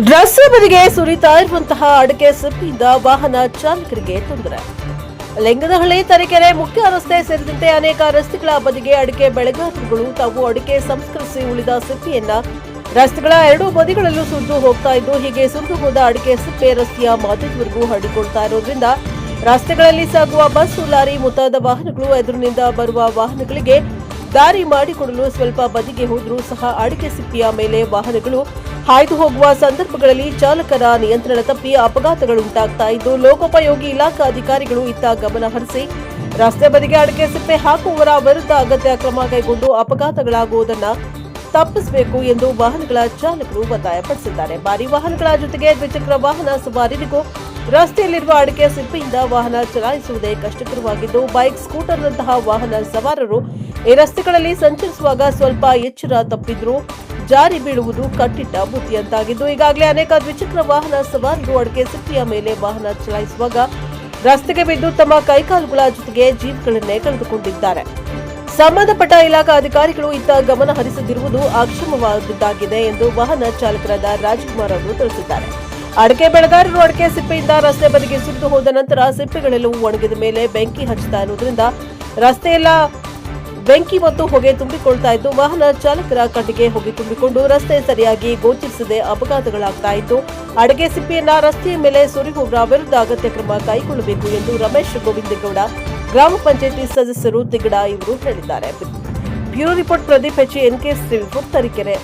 ರಸ್ತೆ ಬದಿಗೆ ಸುರಿತಾ ಇರುವಂತಹ ಅಡಿಕೆ ಸಿಪ್ಪಿಯಿಂದ ವಾಹನ ಚಾಲಕರಿಗೆ ತೊಂದರೆ. ಲಿಂಗದಹಳ್ಳಿ ತರೀಕೆರೆ ಮುಖ್ಯ ರಸ್ತೆ ಸೇರಿದಂತೆ ಅನೇಕ ರಸ್ತೆಗಳ ಬದಿಗೆ ಅಡಿಕೆ ಬೆಳೆಗಾರರುಗಳು ತಾವು ಅಡಿಕೆ ಸಂಸ್ಕರಿಸಿ ಉಳಿದ ಸಿಪ್ಪಿಯನ್ನ ರಸ್ತೆಗಳ ಎರಡೂ ಬದಿಗಳಲ್ಲೂ ಸುದ್ದು ಹೋಗ್ತಾ ಇದ್ದು, ಹೀಗೆ ಸುರಿದು ಹೋದ ಅಡಿಕೆ ಸಿಪ್ಪೆ ರಸ್ತೆಯ ಮಧ್ಯದವರೆಗೂ ಹರಡಿಕೊಳ್ತಾ ಇರೋದ್ರಿಂದ ರಸ್ತೆಗಳಲ್ಲಿ ಸಾಗುವ ಬಸ್, ಲಾರಿ ಮುಂತಾದ ವಾಹನಗಳು ಎದುರಿನಿಂದ ಬರುವ ವಾಹನಗಳಿಗೆ ದಾರಿ ಮಾಡಿಕೊಡಲು ಸ್ವಲ್ಪ ಬದಿಗೆ ಹೋದರೂ ಸಹ ಅಡಿಕೆ ಸಿಪ್ಪಿಯ ಮೇಲೆ ವಾಹನಗಳು ಹಾಯ್ದು ಹೋಗುವ ಸಂದರ್ಭಗಳಲ್ಲಿ ಚಾಲಕರ ನಿಯಂತ್ರಣ ತಪ್ಪಿ ಅಪಘಾತಗಳುಂಟಾಗ್ತಾ ಇದ್ದು, ಲೋಕೋಪಯೋಗಿ ಇಲಾಖಾ ಅಧಿಕಾರಿಗಳು ಇತ್ತ ಗಮನ ಹರಿಸಿ, ರಸ್ತೆ ಬದಿಗೆ ಅಡಕೆ ಸಿಪ್ಪೆ ಹಾಕುವವರ ವಿರುದ್ಧ ಅಗತ್ಯ ಕ್ರಮ ಕೈಗೊಂಡು ಅಪಘಾತಗಳಾಗುವುದನ್ನು ತಪ್ಪಿಸಬೇಕು ಎಂದು ವಾಹನಗಳ ಚಾಲಕರು ಒತ್ತಾಯಪಡಿಸಿದ್ದಾರೆ. ಭಾರಿ ವಾಹನಗಳ ಜೊತೆಗೆ ದ್ವಿಚಕ್ರ ವಾಹನ ಸವಾರರಿಗೂ ರಸ್ತೆಯಲ್ಲಿರುವ ಅಡಿಕೆ ಸಿಪ್ಪೆಯಿಂದ ವಾಹನ ಚಲಾಯಿಸುವುದೇ ಕಷ್ಟಕರವಾಗಿದ್ದು, ಬೈಕ್, ಸ್ಕೂಟರ್ನಂತಹ ವಾಹನ ಸವಾರರು ಈ ರಸ್ತೆಗಳಲ್ಲಿ ಸಂಚರಿಸುವಾಗ ಸ್ವಲ್ಪ ಎಚ್ಚರ ತಪ್ಪಿದ್ರೂ ಜಾರಿ ಬೀಳುವುದು ಕಟ್ಟಿಟ್ಟ ಬುದ್ಧಿಯಂತಾಗಿದ್ದು, ಈಗಾಗಲೇ ಅನೇಕ ದ್ವಿಚಕ್ರ ವಾಹನ ಸವಾರರು ಅಡಿಕೆ ಸಿಪ್ಪೆಯ ಮೇಲೆ ವಾಹನ ಚಲಾಯಿಸುವಾಗ ರಸ್ತೆಗೆ ಬಿದ್ದು ತಮ್ಮ ಕೈಕಾಲುಗಳ ಜೊತೆಗೆ ಜೀವಗಳನ್ನೇ ಕಳೆದುಕೊಂಡಿದ್ದಾರೆ. ಸಂಬಂಧಪಟ್ಟ ಇಲಾಖಾ ಅಧಿಕಾರಿಗಳು ಇತ್ತ ಗಮನ ಹರಿಸದಿರುವುದು ಅಕ್ಷಮವಾದದ್ದಾಗಿದೆ ಎಂದು ವಾಹನ ಚಾಲಕರಾದ ರಾಜ್ಕುಮಾರ್ ಅವರು ತಿಳಿಸಿದ್ದಾರೆ. ಅಡಕೆ ಬೆಳೆಗಾರರು ಅಡಕೆ ಸಿಪ್ಪೆಯಿಂದ ರಸ್ತೆ ಬದಿಗೆ ಸುರಿದು ಹೋದ ನಂತರ ಸಿಪ್ಪೆಗಳೆಲ್ಲವೂ ಒಣಗಿದ ಮೇಲೆ ಬೆಂಕಿ ಹಚ್ಚುತ್ತಾ ಇರುವುದರಿಂದ ರಸ್ತೆಯೆಲ್ಲ ಬೆಂಕಿ ಮತ್ತು ಹೊಗೆ ತುಂಬಿಕೊಳ್ತಾ ಇದ್ದು ವಾಹನ ಚಾಲಕರ ಕಟ್ಟಿಗೆ ಹೊಗೆ ತುಂಬಿಕೊಂಡು ರಸ್ತೆ ಸರಿಯಾಗಿ ಗೋಚರಿಸದೆ ಅಪಘಾತಗಳಾಗ್ತಾ ಇತ್ತು ಅಡುಗೆ ಸಿಪ್ಪಿಯನ್ನ ರಸ್ತೆಯ ಮೇಲೆ ಸುರಿಹೋಗ್ರ ವಿರುದ್ಧ ಅಗತ್ಯ ಕ್ರಮ ಕೈಗೊಳ್ಳಬೇಕು ಎಂದು ರಮೇಶ್ ಗೋವಿಂದೇಗೌಡ ಗ್ರಾಮ ಪಂಚಾಯಿತಿ ಸದಸ್ಯರು ತಿಗಡ ಇವರು ಹೇಳಿದ್ದಾರೆ. Bureau report Pradeep H N K Tarikere